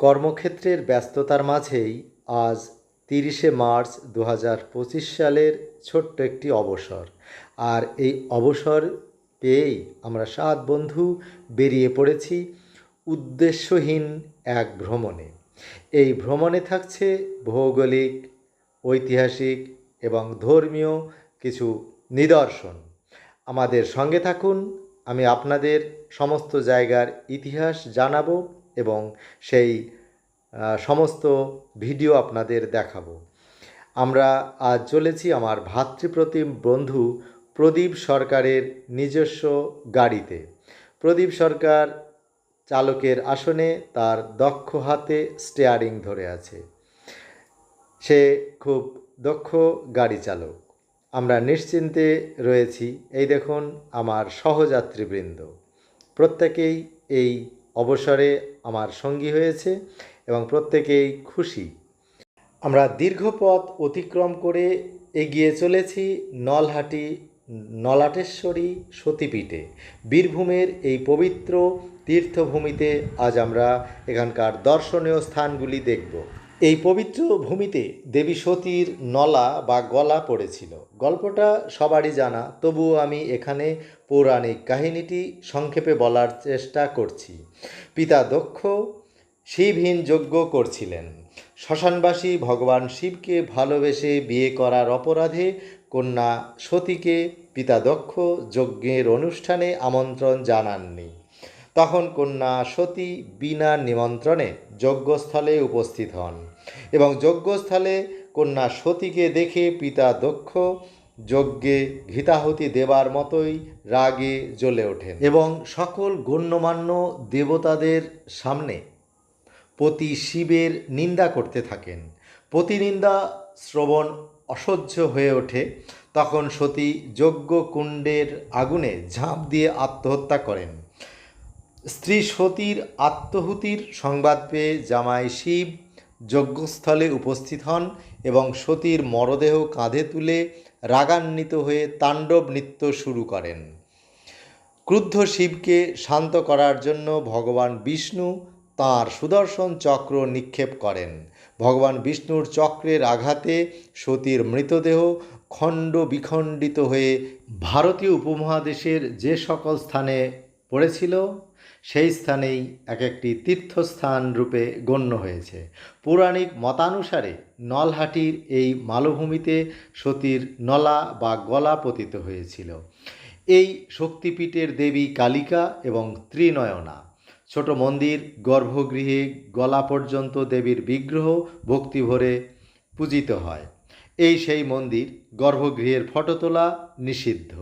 কর্মক্ষেত্রের ব্যস্ততার মাঝেই আজ তিরিশে মার্চ দু হাজার পঁচিশ সালের ছোট্ট একটি অবসর। আর এই অবসর পেয়েই আমরা সাত বন্ধু বেরিয়ে পড়েছি উদ্দেশ্যহীন এক ভ্রমণে। এই ভ্রমণে থাকছে ভৌগোলিক, ঐতিহাসিক এবং ধর্মীয় কিছু নিদর্শন। আমাদের সঙ্গে থাকুন, আমি আপনাদের সমস্ত জায়গার ইতিহাস জানাব। এবং সেই সমস্ত ভিডিও আপনাদের দেখাবো। আমরা আজ চলেছি আমার ভাতৃপ্রতিম বন্ধু প্রদীপ সরকারের নিজস্ব গাড়িতে। প্রদীপ সরকার চালকের আসনে তার দক্ষ হাতে স্টেয়ারিং ধরে আছে। সে খুব দক্ষ গাড়ি চালক। আমরা নিশ্চিন্তে রয়েছি। এই দেখুন আমার সহযাত্রীবৃন্দ। প্রত্যেকেই এই অবসরে আমার সঙ্গী হয়েছে এবং প্রত্যেকেই খুশি। আমরা দীর্ঘ পথ অতিক্রম করে এগিয়ে চলেছি নলহাটি, নলাটেশ্বরী সতীপীঠে। বীরভূমের এই পবিত্র তীর্থভূমিতে আজ আমরা এখানকার দর্শনীয় স্থানগুলি দেখব। এই পবিত্র ভূমিতে দেবী সতীর নলা বা গলা পড়েছিল। গল্পটা সবারই জানা, তবুও আমি এখানে পৌরাণিক কাহিনীটি সংক্ষেপে বলার চেষ্টা করছি। পিতা দক্ষ, শিবহীন যজ্ঞ করছিলেন। শ্মশানবাসী ভগবান শিবকে ভালোবেসে বিয়ে করার অপরাধে কন্যা সতীকে পিতা দক্ষ যজ্ঞের অনুষ্ঠানে আমন্ত্রণ জানাননি। তখন কন্যা সতী বিনা নিমন্ত্রণে যজ্ঞস্থলে উপস্থিত হন এবং যজ্ঞস্থলে কন্যা সতীকে দেখে পিতা দক্ষ, যজ্ঞে ঘৃতাহুতি দেবার মতোই রাগে জ্বলে ওঠেন এবং সকল গণ্যমান্য দেবতাদের সামনে পতি শিবের নিন্দা করতে থাকেন। প্রতিনিন্দা শ্রবণ অসহ্য হয়ে ওঠে। তখন সতী যজ্ঞ কুণ্ডের আগুনে ঝাঁপ দিয়ে আত্মহত্যা করেন। স্ত্রী সতীর আত্মহুতির সংবাদ পেয়ে জামাই শিব যজ্ঞস্থলে উপস্থিত হন এবং সতীর মরদেহ কাঁধে তুলে রাগান্বিত হয়ে তাণ্ডব নৃত্য শুরু করেন। ক্রুদ্ধ শিবকে শান্ত করার জন্য ভগবান বিষ্ণু তাঁর সুদর্শন চক্র নিক্ষেপ করেন। ভগবান বিষ্ণুর চক্রের আঘাতে সতীর মৃতদেহ খণ্ড বিখণ্ডিত হয়ে ভারতীয় উপমহাদেশের যে সকল স্থানে পড়েছিল সেই স্থানেই এক একটি তীর্থস্থান রূপে গণ্য হয়েছে। পৌরাণিক মতানুসারে নলহাটির এই মালভূমিতে সতীর নলা বা গলা পতিত হয়েছিল। এই শক্তিপীঠের দেবী কালিকা এবং ত্রিনয়না। ছোট মন্দির, গর্ভগৃহে গলা পর্যন্ত দেবীর বিগ্রহ ভক্তিভরে পূজিত হয়। এই সেই মন্দির গর্ভগৃহের ফটো তোলা নিষিদ্ধ।